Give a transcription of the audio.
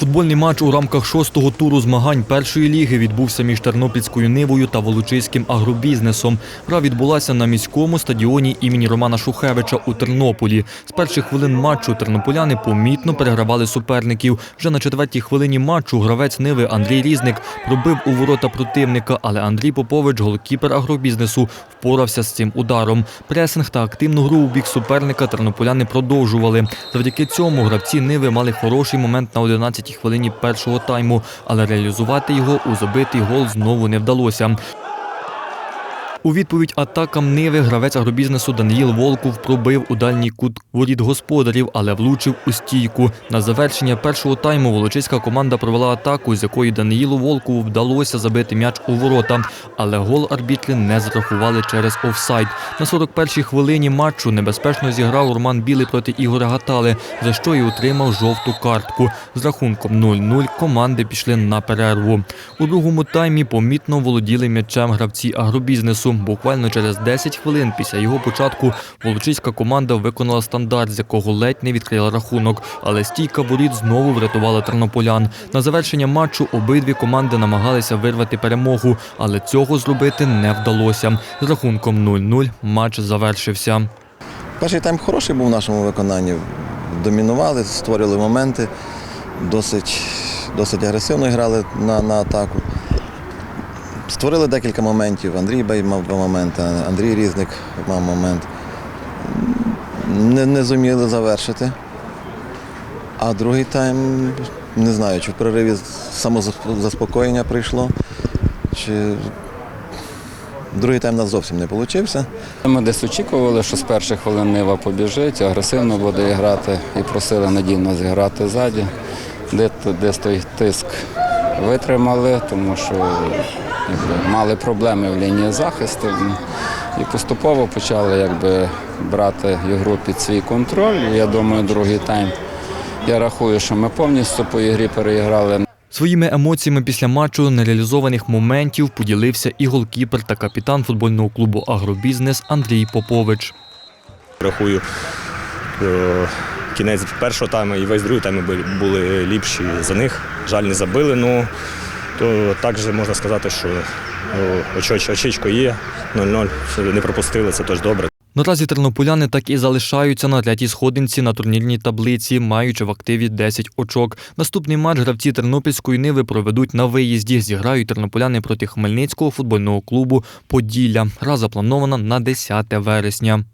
Футбольний матч у рамках шостого туру змагань першої ліги відбувся між Тернопільською Нивою та Волочиським агробізнесом. Гра відбулася на міському стадіоні імені Романа Шухевича у Тернополі. З перших хвилин матчу тернополяни помітно перегравали суперників. Вже на четвертій хвилині матчу гравець Ниви Андрій Різник пробив у ворота противника, але Андрій Попович, голкіпер агробізнесу, впорався з цим ударом. Пресинг та активну гру у бік суперника тернополяни продовжували. Завдяки цьому гравці Ниви мали хороший момент на 11-й хвилині першого тайму, але реалізувати його у забитий гол знову не вдалося. У відповідь атакам Ниви гравець агробізнесу Даниїл Волков пробив у дальній кут воріт господарів, але влучив у стійку. На завершення першого тайму волочиська команда провела атаку, з якої Даниїлу Волкову вдалося забити м'яч у ворота, але гол арбітри не зарахували через офсайд. На 41-й хвилині матчу небезпечно зіграв Роман Білий проти Ігоря Гатали, за що й отримав жовту картку. З рахунком 0-0 команди пішли на перерву. У другому таймі помітно володіли м'ячем гравці агробізнесу. Буквально через 10 хвилин після його початку волочиська команда виконала стандарт, з якого ледь не відкрила рахунок, але стійка воріт знову врятувала тернополян. На завершення матчу обидві команди намагалися вирвати перемогу, але цього зробити не вдалося. З рахунком 0-0 матч завершився. Перший тайм хороший був в нашому виконанні. Домінували, створювали моменти, досить, досить агресивно грали на, на атаку. Створили декілька моментів. Андрій Бей мав два моменти, Андрій Різник мав момент. Не, не зуміли завершити. А другий тайм, не знаю, чи в перериві самозаспокоєння прийшло, чи другий тайм нас зовсім не вийшов. Ми десь очікували, що з перших хвилин Нива побіжить, агресивно буде грати і просили надійно зіграти ззаді. Де- Десь той тиск витримали, тому що якби, мали проблеми в лінії захисту. І поступово почали якби, брати ігру під свій контроль. Я думаю, другий тайм. Я рахую, що ми повністю по ігрі переіграли. Своїми емоціями після матчу нереалізованих моментів поділився і голкіпер та капітан футбольного клубу Агробізнес Андрій Попович. Рахую, е, кінець першого тайму і весь другий тайм були- були ліпші за них. Жаль, не забили. Ну то також можна сказати, що оч- очечко є, 0-0, не пропустили, це теж добре. Наразі тернополяни так і залишаються на третій сходинці на турнірній таблиці, маючи в активі 10 очок. Наступний матч гравці Тернопільської Ниви проведуть на виїзді. Зіграють тернополяни проти Хмельницького футбольного клубу Поділля. Гра запланована на 10 вересня.